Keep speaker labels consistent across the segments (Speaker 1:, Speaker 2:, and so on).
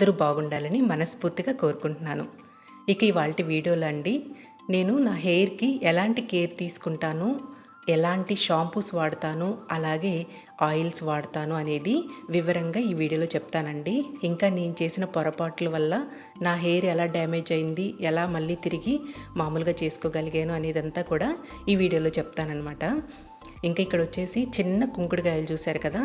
Speaker 1: అందరూ బాగుండాలని మనస్ఫూర్తిగా కోరుకుంటున్నాను. ఇక ఇవాళ వీడియోలో అండి నేను నా హెయిర్కి ఎలాంటి కేర్ తీసుకుంటాను ఎలాంటి షాంపూస్ వాడతాను అలాగే ఆయిల్స్ వాడతాను అనేది వివరంగా ఈ వీడియోలో చెప్తానండి. ఇంకా నేను చేసిన పొరపాట్ల వల్ల నా హెయిర్ ఎలా డ్యామేజ్ అయింది ఎలా మళ్ళీ తిరిగి మామూలుగా చేసుకోగలిగాను అనేదంతా కూడా ఈ వీడియోలో చెప్తానన్నమాట. ఇంకా ఇక్కడ వచ్చేసి చిన్న కుంకుడుకాయలు చూశారు కదా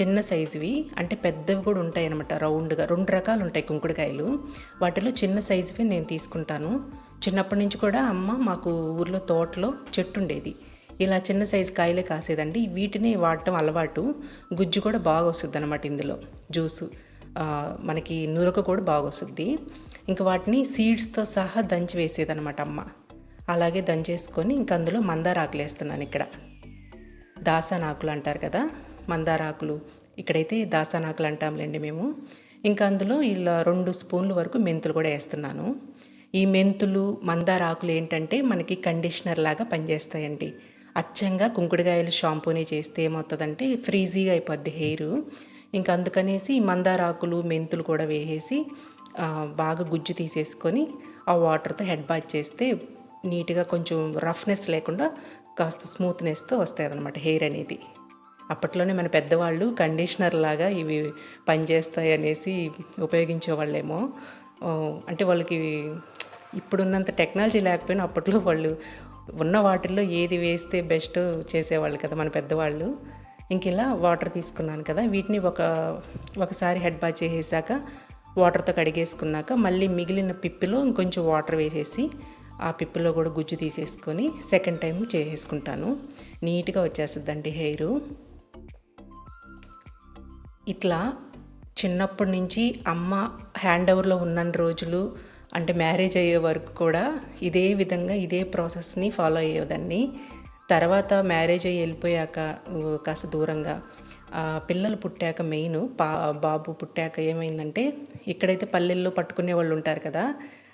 Speaker 1: చిన్న సైజువి అంటే పెద్దవి కూడా ఉంటాయి అనమాట రౌండ్గా. రెండు రకాలు ఉంటాయి కుంకుడుకాయలు. వాటిలో చిన్న సైజువి నేను తీసుకుంటాను. చిన్నప్పటి నుంచి కూడా అమ్మ మాకు ఊర్లో తోటలో చెట్టు ఉండేది ఇలా చిన్న సైజు కాయలే కాసేదండి. వీటిని వాడటం అలవాటు. గుజ్జు కూడా బాగా వస్తుంది అనమాట ఇందులో. జ్యూసు. మనకి నురక కూడా బాగా వస్తుంది ఇంకా వాటిని సీడ్స్తో సహా దంచి వేసేదనమాట అమ్మ. అలాగే దంచేసుకొని ఇంక అందులో మందార వేస్తున్నాను ఇక్కడ దాసానాకులు అంటారు కదా? మందారాకులు. ఇక్కడైతే దాసానాకులు అంటాంలేండి మేము. ఇంకా అందులో ఇలా రెండు స్పూన్ల వరకు మెంతులు కూడా వేస్తున్నాను. ఈ మెంతులు మందారాకులు ఏంటంటే మనకి కండిషనర్ లాగా పనిచేస్తాయండి. అచ్చంగా కుంకుడుకాయలు షాంపూని చేస్తే ఏమవుతుందంటే ఫ్రీజీగా అయిపోద్ది హెయిర్. ఇంకా అందుకనేసి ఈ మందారాకులు మెంతులు కూడా వేసేసి బాగా గుజ్జు తీసేసుకొని ఆ వాటర్తో హెడ్ బాత్ చేస్తే నీట్గా కొంచెం రఫ్నెస్ లేకుండా కాస్త స్మూత్నెస్తో వస్తాయి అనమాట హెయిర్ అనేది. అప్పట్లోనే మన పెద్దవాళ్ళు కండిషనర్ లాగా ఇవి పనిచేస్తాయి అనేసి ఉపయోగించేవాళ్ళేమో అంటే వాళ్ళకి ఇప్పుడున్నంత టెక్నాలజీ లేకపోయినా అప్పట్లో వాళ్ళు ఉన్న వాటిల్లో ఏది వేస్తే బెస్ట్ చేసేవాళ్ళు కదా మన పెద్దవాళ్ళు. ఇంక ఇలా వాటర్ తీసుకున్నాను కదా వీటిని ఒక ఒకసారి హెడ్ బాత్ చేసేసాక వాటర్తో కడిగేసుకున్నాక మళ్ళీ మిగిలిన పిప్పిలో ఇంకొంచెం వాటర్ వేసేసి ఆ పిప్పిలో కూడా గుజ్జు తీసేసుకొని సెకండ్ టైం చేసేసుకుంటాను. నీట్గా వచ్చేస్తుందండి హెయిరు. ఇట్లా చిన్నప్పటి నుంచి అమ్మ హ్యాండ్ ఓవర్లో ఉన్న రోజులు అంటే మ్యారేజ్ అయ్యే వరకు కూడా ఇదే విధంగా ఇదే ప్రాసెస్ని ఫాలో అయ్యేదాన్ని. తర్వాత మ్యారేజ్ అయ్యి వెళ్ళిపోయాక కాస్త దూరంగా పిల్లలు పుట్టాక మెయిన్ పా బాబు పుట్టాక ఏమైందంటే ఇక్కడైతే పల్లెల్లో పట్టుకునే వాళ్ళు ఉంటారు కదా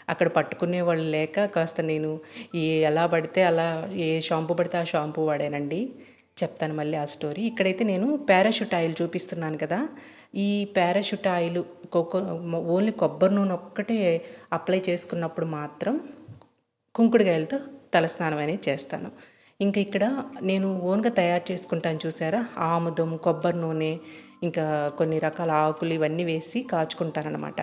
Speaker 1: అక్కడ పట్టుకునే వాళ్ళు లేక కాస్త నేను ఈ ఎలా పడితే అలా ఏ షాంపూ పడితే ఆ షాంపూ వాడానండి. చెప్తాను మళ్ళీ ఆ స్టోరీ. ఇక్కడైతే నేను పారాషూట్ ఆయిల్ చూపిస్తున్నాను కదా. ఈ పారాషూట్ ఆయిల్ కోకో ఓన్లీ కొబ్బరి నూనె ఒక్కటే అప్లై చేసుకున్నప్పుడు మాత్రం కుంకుడుగాయలతో తలస్నానం అనేది చేస్తాను. ఇంకా ఇక్కడ నేను ఓన్గా తయారు చేసుకుంటాను చూసారా? ఆముదం కొబ్బరి నూనె ఇంకా కొన్ని రకాల ఆకులు ఇవన్నీ వేసి కాచుకుంటానన్నమాట.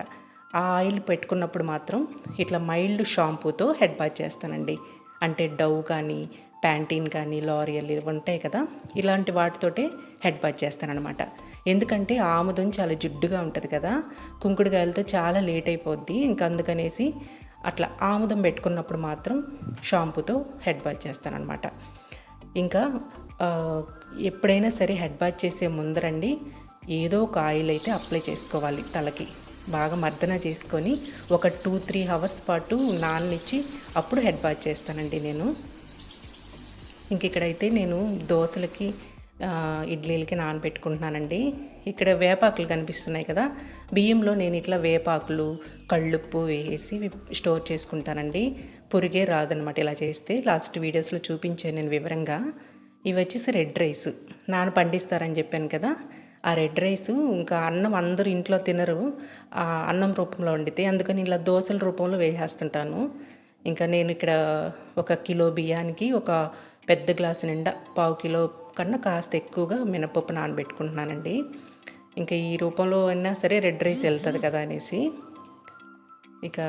Speaker 1: ఆ ఆయిల్ పెట్టుకున్నప్పుడు మాత్రం ఇట్లా మైల్డ్ షాంపూతో హెడ్ బాత్ చేస్తానండి. అంటే డవ్ కానీ ప్యాంటీన్ కానీ లారియల్ ఇవి ఉంటాయి కదా ఇలాంటి వాటితోటే హెడ్ బాత్ చేస్తానన్నమాట. ఎందుకంటే ఆముదం చాలా జిడ్డుగా ఉంటుంది కదా కుంకుడుకాయలతో చాలా లేట్ అయిపోద్ది. ఇంకా అందుకనేసి అట్లా ఆముదం పెట్టుకున్నప్పుడు మాత్రం షాంపూతో హెడ్ బాత్ చేస్తానన్నమాట. ఇంకా ఎప్పుడైనా సరే హెడ్ బాత్ చేసే ముందరండి ఏదో ఒక ఆయిల్ అయితే అప్లై చేసుకోవాలి తలకి. బాగా మర్దన చేసుకొని ఒక టూ త్రీ అవర్స్ పాటు నాననిచ్చి అప్పుడు హెడ్ బాత్ చేస్తానండి నేను. ఇంక ఇక్కడైతే నేను దోశలకి ఇడ్లీలకి నానబెట్టుకుంటున్నానండి. ఇక్కడ వేపాకులు కనిపిస్తున్నాయి కదా బియ్యంలో నేను ఇట్లా వేపాకులు కళ్ళుప్పు వేసి స్టోర్ చేసుకుంటానండి. పురిగే రాదనమాట ఇలా చేస్తే. లాస్ట్ వీడియోస్లో చూపించాను నేను వివరంగా. ఇవి వచ్చేసి రెడ్ రైస్. నాన్న పండిస్తారని చెప్పాను కదా ఆ రెడ్ రైస్ ఇంకా అన్నం అందరూ ఇంట్లో తినరు. ఆ అన్నం రూపంలో వండితే అందుకని ఇలా దోశల రూపంలో వేసేస్తుంటాను. ఇంకా నేను ఇక్కడ ఒక కిలో బియ్యానికి ఒక పెద్ద గ్లాసు నిండా పావు కిలో కన్నా కాస్త ఎక్కువగా మినపప్పు నానబెట్టుకుంటున్నానండి. ఇంకా ఈ రూపంలో అయినా సరే రెడ్ రైస్ వెళ్తుంది కదా అనేసి. ఇక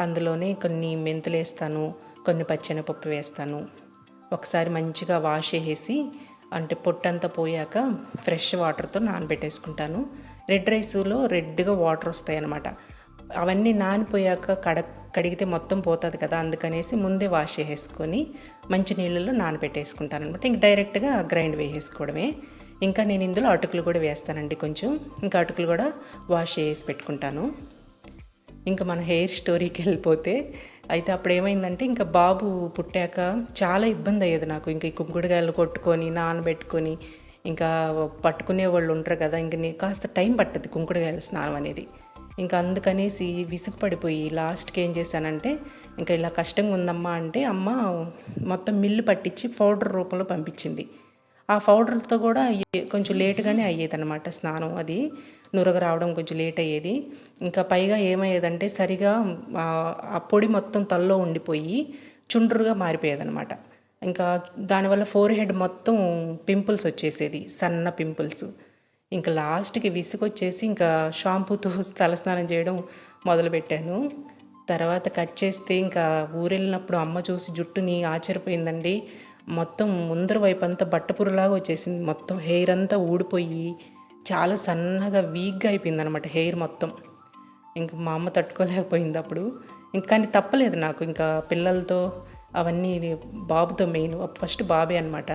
Speaker 1: అందులోనే కొన్ని మెంతులు వేస్తాను కొన్ని పచ్చెనపప్పు వేస్తాను. ఒకసారి మంచిగా వాష్ చేసేసి అంటే పొట్టంతా పోయాక ఫ్రెష్ వాటర్తో నానబెట్టేసుకుంటాను. రెడ్ రైస్లో రెడ్గా వాటర్ వస్తాయి అన్నమాట అవన్నీ నానిపోయాక కడ కడిగితే మొత్తం పోతుంది కదా అందుకనేసి ముందే వాష్ చేసేసుకొని మంచి నీళ్ళలో నానబెట్టేసుకుంటాను అనమాట ఇంక డైరెక్ట్గా గ్రైండ్ వేసేసుకోవడమే. ఇంకా నేను ఇందులో అటుకులు కూడా వేస్తానండి కొంచెం. ఇంకా అటుకులు కూడా వాష్ చేసి పెట్టుకుంటాను. ఇంకా మన హెయిర్ స్టోరీకి వెళ్ళిపోతే అయితే అప్పుడు ఏమైందంటే ఇంకా బాబు పుట్టాక చాలా ఇబ్బంది అయ్యేది నాకు. ఇంకా ఈ కుంకుడుకాయలు కొట్టుకొని నానబెట్టుకొని ఇంకా పట్టుకునే వాళ్ళు ఉంటారు కదా ఇంక నీ కాస్త టైం పట్టదు కుంకుడుగాయల స్నానం అనేది. ఇంకా అందుకనేసి విసుగుపడిపోయి లాస్ట్కి ఏం చేశానంటే ఇంకా ఇలా కష్టంగా ఉందమ్మా అంటే అమ్మ మొత్తం మిల్లు పట్టించి పౌడర్ రూపంలో పంపించింది. ఆ పౌడర్తో కూడా కొంచెం లేటుగానే అయ్యేది అనమాట స్నానం అది. నురగ రావడం కొంచెం లేట్ అయ్యేది. ఇంకా పైగా ఏమయ్యేదంటే సరిగా ఆ, ఆ పొడి మొత్తం తల్లో ఉండిపోయి చుండ్రుగా మారిపోయేదన్నమాట. ఇంకా దానివల్ల ఫోర్ హెడ్ మొత్తం పింపుల్స్ వచ్చేసేది సన్న పింపుల్స్. ఇంకా లాస్ట్కి విసుగొచ్చేసి ఇంకా షాంపూతో తలస్నానం చేయడం మొదలుపెట్టాను. తర్వాత కట్ చేస్తే ఇంకా ఊరెళ్ళినప్పుడు అమ్మ చూసి జుట్టుని ఆశ్చర్యపోయిందండి. మొత్తం ముందర వైపు అంతా బట్టపురులాగా వచ్చేసింది. మొత్తం హెయిర్ అంతా ఊడిపోయి చాలా సన్నగా వీక్గా అయిపోయింది అనమాట హెయిర్ మొత్తం. ఇంకా మా అమ్మ తట్టుకోలేకపోయింది అప్పుడు. ఇంకా కానీ తప్పలేదు నాకు. ఇంకా పిల్లలతో అవన్నీ బాబుతో మెయిన్. ఫస్ట్ బాబే అనమాట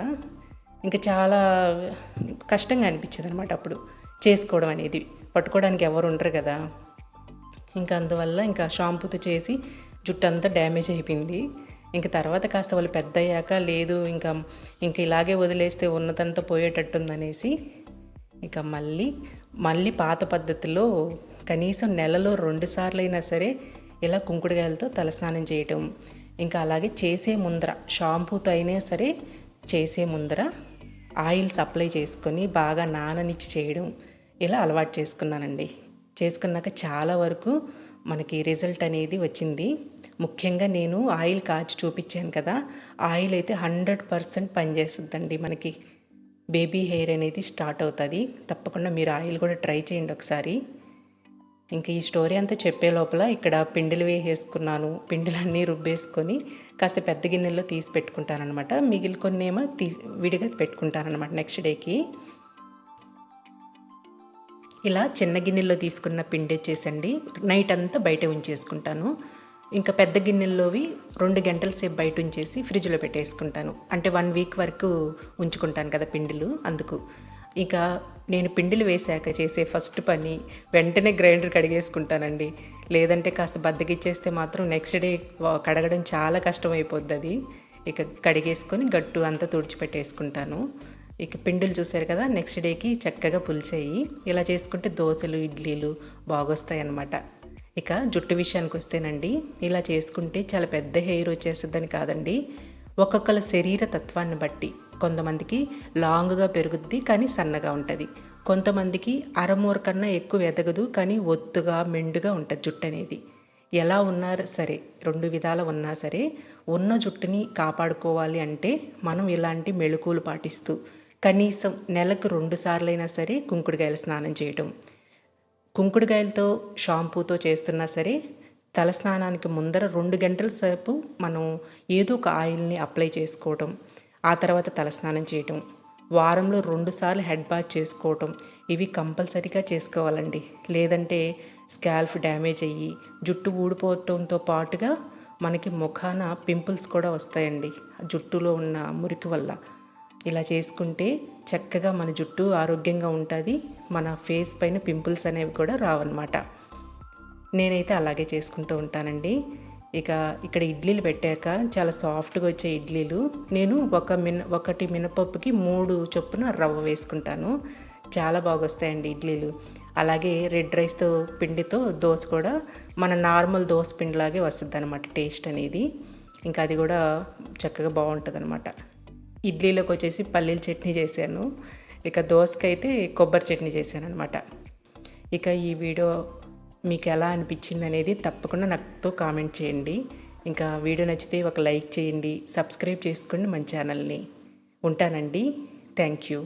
Speaker 1: ఇంకా చాలా కష్టంగా అనిపించేది అనమాట అప్పుడు. చేసుకోవడం అనేది. పట్టుకోవడానికి ఎవరు ఉండరు కదా. ఇంకా అందువల్ల ఇంకా షాంపూతో చేసి జుట్టు అంతా డ్యామేజ్ అయిపోయింది. ఇంకా తర్వాత కాస్త వాళ్ళు పెద్ద అయ్యాక లేదు ఇంకా ఇంకా ఇలాగే వదిలేస్తే ఉన్నదంతా పోయేటట్టుందనేసి ఇక మళ్ళీ మళ్ళీ పాత పద్ధతిలో కనీసం నెలలో రెండు సార్లు అయినా సరే ఇలా కుంకుడుగాయలతో తలస్నానం చేయటం. ఇంకా అలాగే చేసే ముందర షాంపూతో అయినా సరే చేసే ముందర ఆయిల్ సప్లై చేసుకొని బాగా నాననిచ్చి చేయడం ఇలా అలవాటు చేసుకున్నానండి. చేసుకున్నాక చాలా వరకు మనకి రిజల్ట్ అనేది వచ్చింది. ముఖ్యంగా నేను ఆయిల్ కాచి చూపించాను కదా ఆయిల్ అయితే హండ్రెడ్ పర్సెంట్ పనిచేస్తుందండి మనకి. బేబీ హెయిర్ అనేది స్టార్ట్ అవుతుంది. తప్పకుండా మీరు ఆయిల్ కూడా ట్రై చేయండి ఒకసారి. ఇంకా ఈ స్టోరీ అంతా చెప్పే లోపల ఇక్కడ పిండిలు వేసేసుకున్నాను. పిండిలన్నీ రుబ్బేసుకొని కాస్త పెద్ద గిన్నెల్లో తీసి పెట్టుకుంటానమాట మిగిలి కొన్ని ఏమో తీ విడిగా పెట్టుకుంటానమాట నెక్స్ట్ డేకి. ఇలా చిన్న గిన్నెల్లో తీసుకున్న పిండి వచ్చేసండి. నైట్ అంతా బయట ఉంచేసుకుంటాను. ఇంకా పెద్ద గిన్నెల్లోవి రెండు గంటల సేపు బయట ఉంచేసి ఫ్రిడ్జ్లో పెట్టేసుకుంటాను. అంటే వన్ వీక్ వరకు ఉంచుకుంటాను కదా పిండిలు అందుకు. ఇక నేను పిండిలు వేశాక చేసే ఫస్ట్ పని వెంటనే గ్రైండర్ కడిగేసుకుంటానండి. లేదంటే కాస్త బద్దకిచ్చేస్తే మాత్రం నెక్స్ట్ డే కడగడం చాలా కష్టం అయిపోద్ది అది ఇక కడిగేసుకొని గట్టు అంతా తుడిచిపెట్టేసుకుంటాను. ఇక పిండిలు చూశారు కదా నెక్స్ట్ డేకి చక్కగా పులిసేయి. ఇలా చేసుకుంటే దోశలు ఇడ్లీలు బాగొస్తాయి అన్నమాట ఇక జుట్టు విషయానికి వస్తేనండి ఇలా చేసుకుంటే చాలా పెద్ద హెయిర్ వచ్చేస్తుందని కాదండి. ఒక్కొక్కల శరీర తత్వాన్ని బట్టి. కొంతమందికి లాంగ్గా పెరుగుద్ది కానీ సన్నగా ఉంటుంది. కొంతమందికి అరమూర కన్నా ఎక్కువ ఎదగదు కానీ ఒత్తుగా మెండుగా ఉంటుంది జుట్టు అనేది. ఎలా ఉన్నా సరే రెండు విధాల ఉన్నా సరే ఉన్న జుట్టుని కాపాడుకోవాలి అంటే మనం ఇలాంటి మెళుకువలు పాటిస్తూ కనీసం నెలకు రెండు సార్లైనా సరే కుంకుడుగాయలు స్నానం చేయటం. కుంకుడుగాయలతో షాంపూతో చేస్తున్నా సరే తలస్నానానికి ముందర రెండు గంటల సేపు మనం ఏదో ఒక ఆయిల్ని అప్లై చేసుకోవటం. ఆ తర్వాత తలస్నానం చేయటం. వారంలో రెండుసార్లు హెడ్ బాత్ చేసుకోవటం. ఇవి కంపల్సరీగా చేసుకోవాలండి. లేదంటే స్కాల్ఫ్ డ్యామేజ్ అయ్యి జుట్టు ఊడిపోవటంతో పాటుగా మనకి ముఖాన పింపుల్స్ కూడా వస్తాయండి. జుట్టులో ఉన్న మురికి వల్ల. ఇలా చేసుకుంటే చక్కగా మన జుట్టు ఆరోగ్యంగా ఉంటుంది. మన ఫేస్ పైన పింపుల్స్ అనేవి కూడా రావన్నమాట. నేనైతే అలాగే చేసుకుంటూ ఉంటానండి. ఇక ఇక్కడ ఇడ్లీలు పెట్టాక చాలా సాఫ్ట్గా వచ్చే ఇడ్లీలు. నేను ఒక మిన ఒకటి మినపప్పుకి మూడు చొప్పున రవ్వ వేసుకుంటాను. చాలా బాగా వస్తాయండి ఇడ్లీలు. అలాగే రెడ్ రైస్తో పిండితో దోశ కూడా మన నార్మల్ దోశ పిండిలాగే వస్తుంది అనమాట టేస్ట్ అనేది. ఇంకా అది కూడా చక్కగా బాగుంటుంది అనమాట ఇడ్లీలోకి వచ్చేసి పల్లీల చట్నీ చేశాను. ఇక దోశకైతే కొబ్బరి చట్నీ చేశాను అనమాట ఇక ఈ వీడియో మీకు ఎలా అనిపించింది అనేది తప్పకుండా నాతో కామెంట్ చేయండి. ఇంకా వీడియో నచ్చితే ఒక లైక్ చేయండి. సబ్స్క్రైబ్ చేసుకోండి మన ఛానల్ని. ఉంటానండి. Thank you.